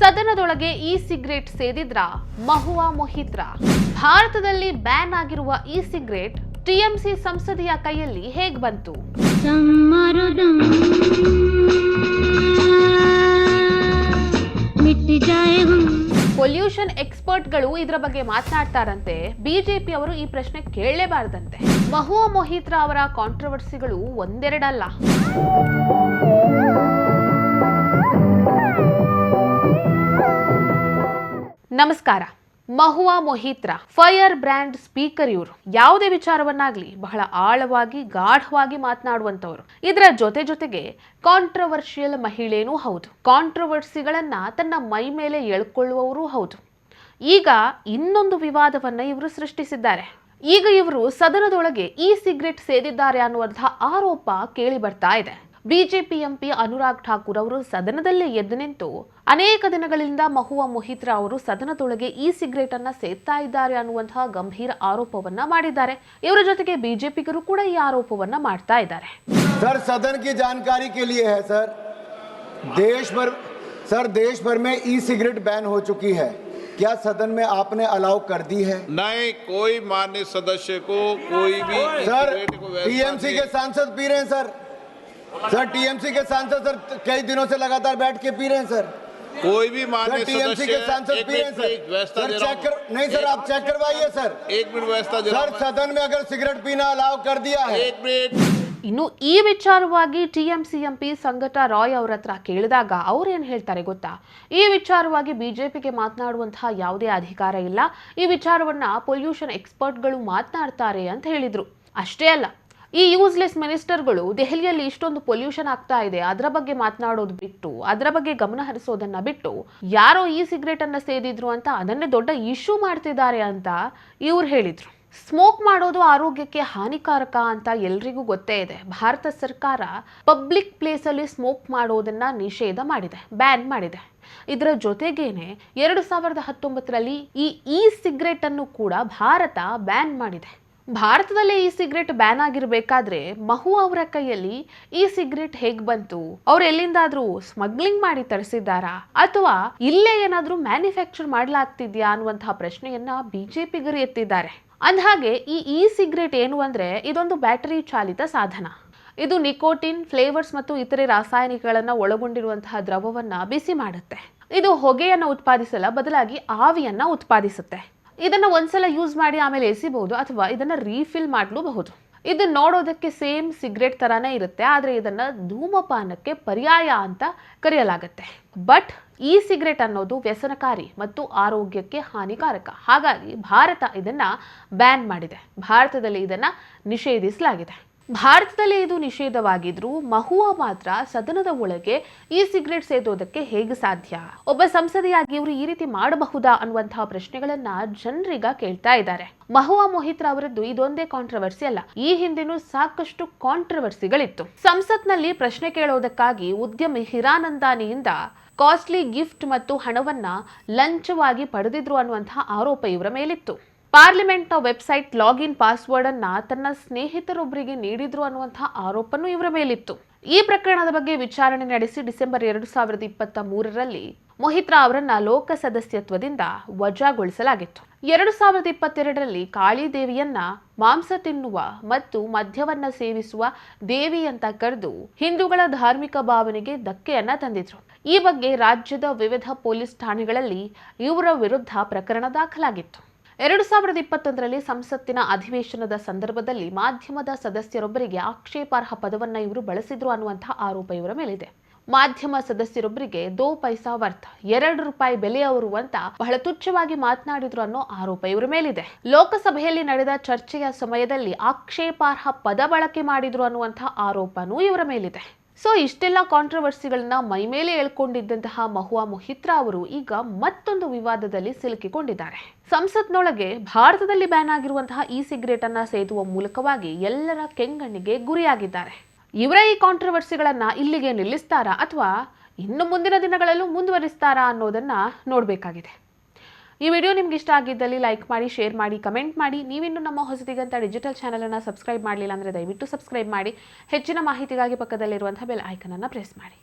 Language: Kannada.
ಸದನದೊಳಗೆ ಇ ಸಿಗರೇಟ್ ಸೇದಿದ್ರ ಮಹುವಾ ಮೊಹಿತ್ರ. ಭಾರತದಲ್ಲಿ ಬ್ಯಾನ್ ಆಗಿರುವ ಇ ಸಿಗರೇಟ್ ಟಿಎಂಸಿ ಸಂಸದೀಯ ಕೈಯಲ್ಲಿ ಹೇಗ್ ಬಂತು? ಪೊಲ್ಯೂಷನ್ ಎಕ್ಸ್ಪರ್ಟ್ಗಳು ಇದರ ಬಗ್ಗೆ ಮಾತನಾಡ್ತಾರಂತೆ. ಬಿಜೆಪಿ ಅವರು ಈ ಪ್ರಶ್ನೆ ಕೇಳಲೇಬಾರದಂತೆ. ಮಹುವಾ ಮೊಹಿತ್ರಾ ಅವರ ಕಾಂಟ್ರವರ್ಸಿಗಳು ಒಂದೆರಡಲ್ಲ. ನಮಸ್ಕಾರ. Mahua Moitra fire brand speaker ಇವರು. ಯಾವುದೇ ವಿಚಾರವನ್ನಾಗ್ಲಿ ಬಹಳ ಆಳವಾಗಿ, ಗಾಢವಾಗಿ ಮಾತನಾಡುವಂತವರು ಇದರ ಜೊತೆ ಜೊತೆಗೆ ಕಾಂಟ್ರವರ್ಷಿಯಲ್ ಮಹಿಳೆನೂ ಹೌದು. ಕಾಂಟ್ರವರ್ಸಿಗಳನ್ನು ತನ್ನ ಮೈ ಮೇಲೆ ಎಳ್ಕೊಳ್ಳುವವರೂ ಹೌದು. ಈಗ ಇನ್ನೊಂದು ವಿವಾದವನ್ನ ಇವರು ಸೃಷ್ಟಿಸಿದ್ದಾರೆ. ಈಗ ಇವರು ಸದನದೊಳಗೆ ಇ ಸಿಗರೆಟ್ ಸೇದಿದ್ದಾರೆ ಅನ್ನುವಂತಹ ಆರೋಪ ಕೇಳಿ ಬರ್ತಾ ಇದೆ. ಬಿಜೆಪಿ ಎಂಪಿ ಅನುರಾಗ್ ಠಾಕೂರ್ ಅವರು ಸದನದಲ್ಲೇ ಎದ್ದು ನಿಂತು ಅನೇಕ ದಿನಗಳಿಂದ ಮಹುವಾ ಮೊಹಿತ್ರಾ ಅವರು ಸದನದೊಳಗೆ ಇ ಸಿಗರೇಟ್ ಅನ್ನ ಸೇದ್ತಾ ಇದ್ದಾರೆ ಅನ್ನುವಂತಹ ಗಂಭೀರ ಆರೋಪವನ್ನ ಮಾಡಿದ್ದಾರೆ ಇವರ ಜೊತೆಗೆ ಬಿಜೆಪಿಗರು ಕೂಡ ಈ ಆರೋಪವನ್ನ ಮಾಡ್ತಾ ಇದ್ದಾರೆ सर सदन की जानकारी के लिए है सर देश भर सर देश भर में ई सिगरेट बैन हो चुकी है क्या सदन में आपने अलाउ कर दी है नहीं कोई मान्य सदस्य को कोई भी सर सिगरेट को वैसा टीएमसी नहीं- के सांसद पी रहे हैं सर सर टीएमसी के सांसद सर कई दिनों से लगातार बैठ के पी रहे हैं सर कोई भी सर मान्य टीएमसी सदस्य के सांसद एक पी रहे हैं मिनट प्लीज, सर व्यवस्था सर दे रहा चेक हूं। कर नहीं सर आप चेक करवाइए सर एक मिनट व्यवस्था दे रहा सर हूं सदन में अगर सिगरेट पीना अलाउ कर दिया मैं। है एक मिनट ಇನ್ನು ಈ ವಿಚಾರವಾಗಿ ಟಿಎಂಸಿ ಎಂಪಿ ಸಂಗಟ ರಾಯ್ ಅವರ ಹತ್ರ ಕೇಳಿದಾಗ ಅವ್ರು ಏನ್ ಹೇಳ್ತಾರೆ ಗೊತ್ತಾ ಈ ವಿಚಾರವಾಗಿ ಬಿಜೆಪಿಗೆ ಮಾತನಾಡುವಂತಹ ಯಾವುದೇ ಅಧಿಕಾರ ಇಲ್ಲ ಈ ವಿಚಾರವನ್ನ ಪೊಲ್ಯೂಷನ್ ಎಕ್ಸ್ಪರ್ಟ್ಗಳು ಮಾತನಾಡ್ತಾರೆ ಅಂತ ಹೇಳಿದ್ರು ಅಷ್ಟೇ ಅಲ್ಲ ಈ ಯೂಸ್ಲೆಸ್ ಮಿನಿಸ್ಟರ್ಗಳು ದೆಹಲಿಯಲ್ಲಿ ಇಷ್ಟೊಂದು ಪೊಲ್ಯೂಷನ್ ಆಗ್ತಾ ಇದೆ, ಅದರ ಬಗ್ಗೆ ಮಾತನಾಡೋದು ಬಿಟ್ಟು, ಅದರ ಬಗ್ಗೆ ಗಮನ ಹರಿಸೋದನ್ನ ಬಿಟ್ಟು ಯಾರೋ ಈ ಸಿಗರೇಟ್ ಅನ್ನ ಸೇದಿದ್ರು ಅಂತ ಅದನ್ನೇ ದೊಡ್ಡ ಇಶ್ಯೂ ಮಾಡ್ತಿದ್ದಾರೆ ಅಂತ ಇವ್ರು ಹೇಳಿದ್ರು. ಸ್ಮೋಕ್ ಮಾಡೋದು ಆರೋಗ್ಯಕ್ಕೆ ಹಾನಿಕಾರಕ ಅಂತ ಎಲ್ರಿಗೂ ಗೊತ್ತೇ ಇದೆ. ಭಾರತ ಸರ್ಕಾರ ಪಬ್ಲಿಕ್ ಪ್ಲೇಸಲ್ಲಿ ಸ್ಮೋಕ್ ಮಾಡೋದನ್ನ ನಿಷೇಧ ಮಾಡಿದೆ ಬ್ಯಾನ್ ಮಾಡಿದೆ. ಇದರ ಜೊತೆಗೇನೆ ಎರಡು ಸಾವಿರದ ಹತ್ತೊಂಬತ್ತರಲ್ಲಿ ಈ ಇ ಸಿಗರೇಟ್ ಅನ್ನು ಕೂಡ ಭಾರತ ಬ್ಯಾನ್ ಮಾಡಿದೆ. ಭಾರತದಲ್ಲೇ ಈ ಸಿಗರೆಟ್ ಬ್ಯಾನ್ ಆಗಿರ್ಬೇಕಾದ್ರೆ ಮಹು ಅವರ ಕೈಯಲ್ಲಿ ಈ ಸಿಗರೆಟ್ ಹೇಗ್ ಬಂತು? ಅವ್ರು ಎಲ್ಲಿಂದಾದ್ರೂ ಸ್ಮಗ್ಲಿಂಗ್ ಮಾಡಿ ತರಿಸಿದ್ದಾರಾ? ಅಥವಾ ಇಲ್ಲೇ ಏನಾದ್ರೂ ಮ್ಯಾನುಫ್ಯಾಕ್ಚರ್ ಮಾಡ್ಲಾಗ್ತಿದ್ಯಾ ಅನ್ನುವಂತಹ ಪ್ರಶ್ನೆಯನ್ನ ಬಿಜೆಪಿಗರು ಎತ್ತಿದ್ದಾರೆ. ಅಂದಹಾಗೆ ಈ ಇ ಸಿಗರೇಟ್ ಏನು ಅಂದ್ರೆ ಇದೊಂದು ಬ್ಯಾಟರಿ ಚಾಲಿತ ಸಾಧನ. ಇದು ನಿಕೋಟಿನ್, ಫ್ಲೇವರ್ಸ್ ಮತ್ತು ಇತರೆ ರಾಸಾಯನಿಕಗಳನ್ನು ಒಳಗೊಂಡಿರುವಂತಹ ದ್ರವವನ್ನ ಬಿಸಿ ಮಾಡುತ್ತೆ. ಇದು ಹೊಗೆಯನ್ನ ಉತ್ಪಾದಿಸಲ್ಲ ಬದಲಾಗಿ ಆವಿಯನ್ನ ಉತ್ಪಾದಿಸುತ್ತೆ. ಇದನ್ನ ಒಂದ್ಸಲ ಯೂಸ್ ಮಾಡಿ ಆಮೇಲೆ ಎಸಿಬಹುದು ಅಥವಾ ಇದನ್ನ ರೀಫಿಲ್ ಮಾಡಲೂಬಹುದು. ಇದು ನೋಡೋದಕ್ಕೆ ಸೇಮ್ ಸಿಗರೇಟ್ ತರಾನೇ ಇರುತ್ತೆ, ಆದ್ರೆ ಇದನ್ನ ಧೂಮಪಾನಕ್ಕೆ ಪರ್ಯಾಯ ಅಂತ ಕರೆಯಲಾಗತ್ತೆ. ಬಟ್ ಈ ಸಿಗರೇಟ್ ಅನ್ನೋದು ವ್ಯಸನಕಾರಿ ಮತ್ತು ಆರೋಗ್ಯಕ್ಕೆ ಹಾನಿಕಾರಕ. ಹಾಗಾಗಿ ಭಾರತ ಇದನ್ನ ಬ್ಯಾನ್ ಮಾಡಿದೆ. ಭಾರತದಲ್ಲಿ ಇದನ್ನ ನಿಷೇಧಿಸಲಾಗಿದೆ. ಭಾರತದಲ್ಲಿ ಇದು ನಿಷೇಧವಾಗಿದ್ರೂ ಮಹುವಾ ಮಾತ್ರ ಸದನದ ಒಳಗೆ ಈ ಸಿಗರೇಟ್ ಸೇದೋದಕ್ಕೆ ಹೇಗೆ ಸಾಧ್ಯ? ಒಬ್ಬ ಸಂಸದೆಯಾಗಿ ಇವರು ಈ ರೀತಿ ಮಾಡಬಹುದಾ ಅನ್ನುವಂತಹ ಪ್ರಶ್ನೆಗಳನ್ನ ಜನರಿಗ ಕೇಳ್ತಾ ಇದ್ದಾರೆ. ಮಹುವಾ ಮೊಹಿತ್ರಾ ಅವರದ್ದು ಇದೊಂದೇ ಕಾಂಟ್ರವರ್ಸಿ ಅಲ್ಲ, ಈ ಹಿಂದೆನೂ ಸಾಕಷ್ಟು ಕಾಂಟ್ರವರ್ಸಿಗಳಿತ್ತು ಸಂಸತ್ನಲ್ಲಿ ಪ್ರಶ್ನೆ ಕೇಳೋದಕ್ಕಾಗಿ ಉದ್ಯಮಿ ಹಿರಾನಂದಾನಿಯಿಂದ ಕಾಸ್ಟ್ಲಿ ಗಿಫ್ಟ್ ಮತ್ತು ಹಣವನ್ನ ಲಂಚವಾಗಿ ಪಡೆದಿದ್ರು ಅನ್ನುವಂತಹ ಆರೋಪ ಇವರ ಮೇಲಿತ್ತು. ಪಾರ್ಲಿಮೆಂಟ್ನ ವೆಬ್ಸೈಟ್ ಲಾಗಿನ್ ಪಾಸ್ವರ್ಡ್ ಅನ್ನ ತನ್ನ ಸ್ನೇಹಿತರೊಬ್ಬರಿಗೆ ನೀಡಿದ್ರು ಅನ್ನುವಂತಹ ಆರೋಪನೂ ಇವರ ಮೇಲಿತ್ತು. ಈ ಪ್ರಕರಣದ ಬಗ್ಗೆ ವಿಚಾರಣೆ ನಡೆಸಿ ಡಿಸೆಂಬರ್ ಎರಡು ಸಾವಿರದ ಇಪ್ಪತ್ತ ಮೂರರಲ್ಲಿ ಮೊಹಿತ್ರಾ ಅವರನ್ನ ಲೋಕ ಸದಸ್ಯತ್ವದಿಂದ ವಜಾಗೊಳಿಸಲಾಗಿತ್ತು. ಎರಡು ಸಾವಿರದ ಇಪ್ಪತ್ತೆರಡರಲ್ಲಿ ಕಾಳಿದೇವಿಯನ್ನ ಮಾಂಸ ತಿನ್ನುವ ಮತ್ತು ಮದ್ಯವನ್ನ ಸೇವಿಸುವ ದೇವಿ ಅಂತ ಕರೆದು ಹಿಂದೂಗಳ ಧಾರ್ಮಿಕ ಭಾವನೆಗೆ ಧಕ್ಕೆಯನ್ನ ತಂದಿದ್ರು. ಈ ಬಗ್ಗೆ ರಾಜ್ಯದ ವಿವಿಧ ಪೊಲೀಸ್ ಠಾಣೆಗಳಲ್ಲಿ ಇವರ ವಿರುದ್ಧ ಪ್ರಕರಣ ದಾಖಲಾಗಿತ್ತು. ಎರಡು ಸಾವಿರದ ಇಪ್ಪತ್ತೊಂದರಲ್ಲಿ ಸಂಸತ್ತಿನ ಅಧಿವೇಶನದ ಸಂದರ್ಭದಲ್ಲಿ ಮಾಧ್ಯಮದ ಸದಸ್ಯರೊಬ್ಬರಿಗೆ ಆಕ್ಷೇಪಾರ್ಹ ಪದವನ್ನ ಇವರು ಬಳಸಿದ್ರು ಅನ್ನುವಂತಹ ಆರೋಪ ಇವರ ಮೇಲಿದೆ. ಮಾಧ್ಯಮ ಸದಸ್ಯರೊಬ್ಬರಿಗೆ ದೋ ಪೈಸಾ ವರ್ತ್, ಎರಡು ರೂಪಾಯಿ ಬೆಲೆಯವರು ಅಂತ ಬಹಳ ತುಚ್ಛವಾಗಿ ಮಾತನಾಡಿದ್ರು ಅನ್ನೋ ಆರೋಪ ಇವರ ಮೇಲಿದೆ. ಲೋಕಸಭೆಯಲ್ಲಿ ನಡೆದ ಚರ್ಚೆಯ ಸಮಯದಲ್ಲಿ ಆಕ್ಷೇಪಾರ್ಹ ಪದ ಬಳಕೆ ಮಾಡಿದ್ರು ಅನ್ನುವಂತಹ ಆರೋಪನೂ ಇವರ ಮೇಲಿದೆ. ಸೊ ಇಷ್ಟೆಲ್ಲ ಕಾಂಟ್ರವರ್ಸಿಗಳನ್ನ ಮೈಮೇಲೆ ಹೇಳ್ಕೊಂಡಿದ್ದಂತಹ ಮಹುವಾ ಮೊಹಿತ್ರಾ ಅವರು ಈಗ ಮತ್ತೊಂದು ವಿವಾದದಲ್ಲಿ ಸಿಲುಕಿಕೊಂಡಿದ್ದಾರೆ. ಸಂಸತ್ನೊಳಗೆ ಭಾರತದಲ್ಲಿ ಬ್ಯಾನ್ ಆಗಿರುವಂತಹ ಇ ಸಿಗರೇಟ್ ಅನ್ನ ಸೇದುವ ಮೂಲಕವಾಗಿ ಎಲ್ಲರ ಕೆಂಗಣ್ಣಿಗೆ ಗುರಿಯಾಗಿದ್ದಾರೆ. ಇವರ ಈ ಕಾಂಟ್ರವರ್ಸಿಗಳನ್ನ ಇಲ್ಲಿಗೆ ನಿಲ್ಲಿಸ್ತಾರಾ ಅಥವಾ ಇನ್ನು ಮುಂದಿನ ದಿನಗಳಲ್ಲೂ ಮುಂದುವರಿಸ್ತಾರಾ ಅನ್ನೋದನ್ನ ನೋಡಬೇಕಾಗಿದೆ. ಈ ವಿಡಿಯೋ ನಿಮ್ಗೆ ಇಷ್ಟ ಆಗಿದ್ದಲ್ಲಿ ಲೈಕ್ ಮಾಡಿ, ಶೇರ್ ಮಾಡಿ, ಕಮೆಂಟ್ ಮಾಡಿ. ನೀವಿನ್ನು ನಮ್ಮ ಹೊಸದಿಗಂತ ಡಿಜಿಟಲ್ ಚಾನಲನ್ನು ಸಬ್ಸ್ಕ್ರೈಬ್ ಮಾಡಲಿಲ್ಲ ಅಂದರೆ ದಯವಿಟ್ಟು ಸಬ್ಸ್ಕ್ರೈಬ್ ಮಾಡಿ. ಹೆಚ್ಚಿನ ಮಾಹಿತಿಗಾಗಿ ಪಕ್ಕದಲ್ಲಿರುವಂಥ ಬೆಲ್ ಐಕನನ್ನು ಪ್ರೆಸ್ ಮಾಡಿ.